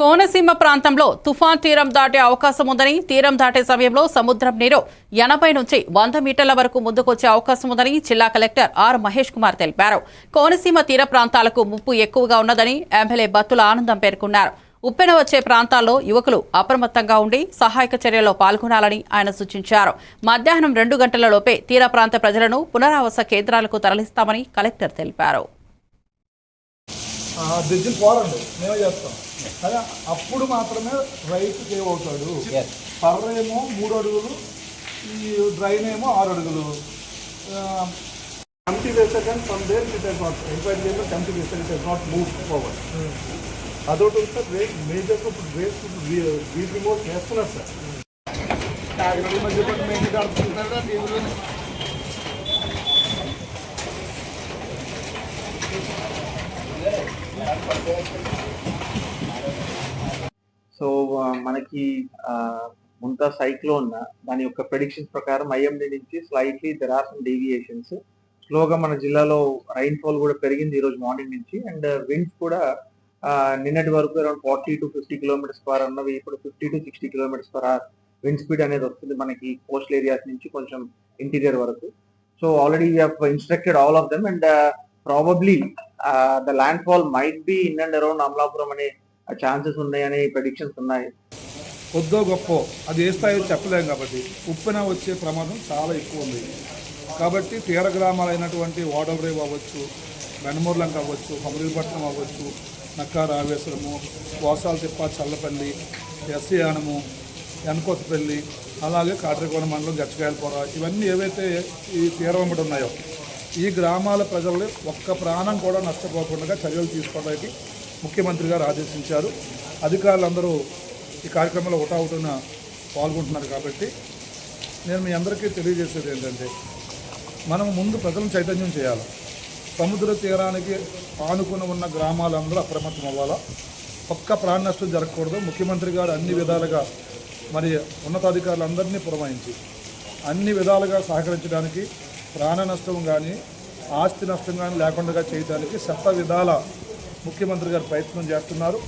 కోనసీమ ప్రాంతంలో తుఫాన్ తీరం దాటే అవకాశం ఉందని తీరం దాటే సమయంలో సముద్రం నీరు ఎనభై నుంచి వంద మీటర్ల వరకు ముందుకొచ్చే అవకాశం ఉందని జిల్లా కలెక్టర్ ఆర్ మహేష్ కుమార్ తెలిపారు. కోనసీమ తీర ప్రాంతాలకు ముప్పు ఎక్కువగా ఉన్నదని ఎమ్మెల్యే బత్తుల ఆనందం పేర్కొన్నారు. ఉప్పెన వచ్చే ప్రాంతాల్లో యువకులు అప్రమత్తంగా ఉండి సహాయక చర్యల్లో పాల్గొనాలని ఆయన సూచించారు. మధ్యాహ్నం రెండు గంటలలోపే తీర ప్రాంత ప్రజలను పునరావాస కేంద్రాలకు తరలిస్తామని కలెక్టర్ తెలిపారు. ఆ పోరండి మేమే చేస్తాం. కానీ అప్పుడు మాత్రమే రైతు సేవ్ అవుతాడు పర్ర ఏమో మూడు అడుగులు ఈ డ్రైన్ ఏమో ఆరు అడుగులు. కమిటీ వేసారు కానీ from there it has not enquiry చేయడం కమిటీ వేసారు it has not move forward అదొకటి ఉంది సార్ రేట్ మేజర్ ఇప్పుడు రేట్ వీటి రిమోట్ చేస్తున్నారు సార్ కాకినాడ సో మనకి ముంత ముంతా సైక్లోన్ దాని యొక్క ప్రెడిక్షన్స్ ప్రకారం ఐఎండి నుంచి slightly there are some deviations స్లోగా మన జిల్లాలో రైన్ఫాల్ కూడా పెరిగింది ఈరోజు మార్నింగ్ నుంచి అండ్ విండ్స్ uh, కూడా నిన్నటి వరకు around forty to fifty kilometres per అన్నవి ఇప్పుడు fifty to sixty kilometres per hour wind speed అనేది వస్తుంది మనకి కోస్టల్ ఏరియాస్ నుంచి కొంచెం ఇంటీరియర్ వరకు. So already we instructed all of them and probably the land fall might be in and around Amalapuram అనే chances ఉన్నాయని ప్రెడిక్షన్స్ ఉన్నాయి. కొద్దో గొప్ప అది ఏ స్థాయిలో చెప్పలేము కాబట్టి ఉప్పెన వచ్చే ప్రమాదం చాలా ఎక్కువ ఉంది. కాబట్టి తీర గ్రామాలైనటువంటి వాడవరేవ్ అవ్వచ్చు వెనమూర్లం అవ్వచ్చు హమరీపట్నం అవ్వచ్చు నక్కా రావేశ్వరము కోసాల తిప్ప చల్లపల్లి ఎస్సీయానము ఎనకొత్తపల్లి అలాగే కాట్రకోణ మండలం గచ్చకాయలపోర ఇవన్నీ ఏవైతే ఈ తీరం ఉన్నాయో ఈ గ్రామాల ప్రజలు ఒక్క ప్రాణం కూడా నష్టపోకుండా చర్యలు తీసుకోవడానికి ముఖ్యమంత్రి గారు ఆదేశించారు. అధికారులందరూ ఈ కార్యక్రమంలో ఒకటావుటున పాల్గొంటున్నారు కాబట్టి నేను మీ అందరికీ తెలియజేసేది ఏంటంటే మనం ముందు ప్రజలను చైతన్యం చేయాలి. సముద్ర తీరానికి ఆనుకుని ఉన్న గ్రామాలందరూ అప్రమత్తం అవ్వాలా? ఒక్క ప్రాణ నష్టం జరగకూడదు. ముఖ్యమంత్రి గారు అన్ని విధాలుగా మరి ఉన్నతాధికారులందరినీ పురమాయించి అన్ని విధాలుగా సహకరించడానికి ప్రాణ నష్టం కానీ ఆస్తి నష్టం కానీ లేకుండా చేయడానికి శత విధాల ముఖ్యమంత్రి గారు ప్రయత్నం చేస్తున్నారు.